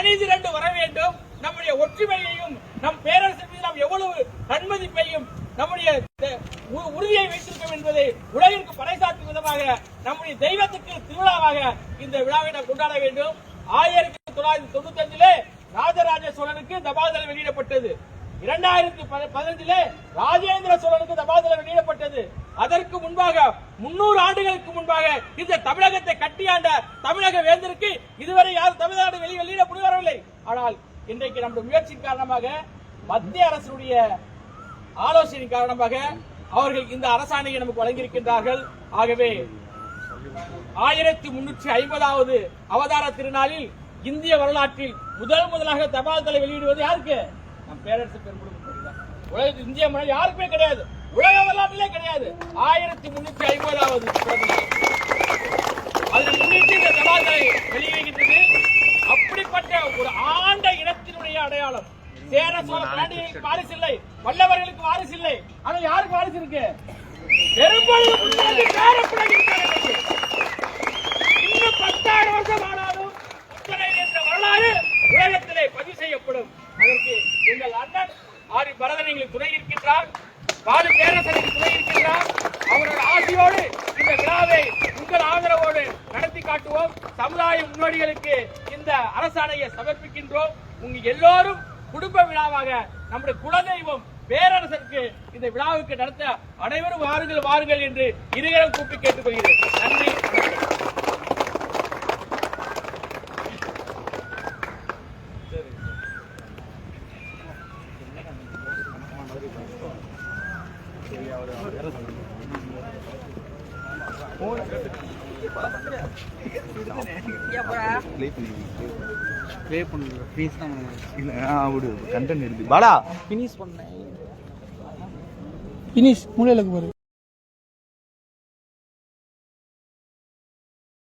தனி ரெண்டு வர வேண்டும். நம்முடைய ஒற்றுமையையும் நம் பேரரசு மீது நாம் எவ்வளவு நன்மதிப்பையும் நம்முடைய உறுதியை வைத்திருக்கோம் என்பதை உலகிற்கு பறைசாற்றும் விதமாக நம்முடைய தெய்வத்துக்கு திருவிழாவாக இந்த விழாவை நாம் கொண்டாட வேண்டும். ஆயிரத்தி தொள்ளாயிரத்தி தொண்ணூத்தி அஞ்சிலே ராஜராஜ சோழனுக்கு தபாதலை வெளியிடப்பட்டது. இரண்டாயிரத்தி பதினஞ்சிலே ராஜேந்திர சோழனுக்கு தபாதலை வெளியிடப்பட்டது. அதற்கு முன்பாக முன்னூறு ஆண்டுகளுக்கு முன்பாக இந்த தமிழகத்தை கட்டியாண்ட தமிழக வேந்தருக்கு இன்றைக்கு நம்முடைய முயற்சியின் காரணமாக மத்திய அரசுடைய ஆலோசனை காரணமாக அவர்கள் இந்த அரசாணையை நமக்கு வழங்கியிருக்கின்றார்கள். ஆகவே ஆயிரத்தி முன்னூற்றி ஐம்பதாவது அவதார திருநாளில் இந்திய வரலாற்றில் முதல் முதலாக தபால் தலை வெளியிடுவது யாருக்கு? நம் பேரரசு பெருங்குடும்பம் உலக இந்திய மொழி யாருக்குமே கிடையாது. உலக வரலாற்றிலே கிடையாது. ஆயிரத்தி முன்னூற்றி ஐம்பதாவது அதில் முன்னிட்டு இந்த தபால் அடையாளம் சேர சோழ பாண்டியர்களுக்கு வாரிசு இல்லை வல்லவர்களுக்கு வாரிசு இல்லை ஆனால் யாருக்கு வாரிசு இருக்கு. இன்னும் பத்தாயிரம் வருஷம் ஆனாலும் என்ற வரலாறு உலகத்திலே பதிவு செய்யப்படும். அதற்கு எங்கள் அண்ணன் ஆரி பரதன் எங்களுக்கு துணை இருக்கின்றார். பாலு பேரரசனுக்கு துணை இருக்கின்றார். அவரோட ஆசையோடு இந்த விழாவை உங்கள் ஆதரவோடு நடத்தி காட்டுவோம். சமுதாய முன்னோடிகளுக்கு இந்த அரசாணையை சமர்ப்பிக்கின்றோம். உங்க எல்லோரும் குடும்ப விழாவாக நம்முடைய குலதெய்வம் பேரரசருக்கு இந்த விழாவுக்கு நடத்த அனைவரும் வாருங்கள் வாருங்கள் என்று இருகரம் கூப்பி கேட்டுக்கொள்கிறேன். நன்றி. வணக்கம். ப்ளே பண்ணுங்க ப்ளீஸ் தான் இல்ல ஆ விடு கண்டென்ட் எடுத்து. பாலா ஃபினிஷ் பண்ணேன் ஃபினிஷ் மூலையில் பாரு.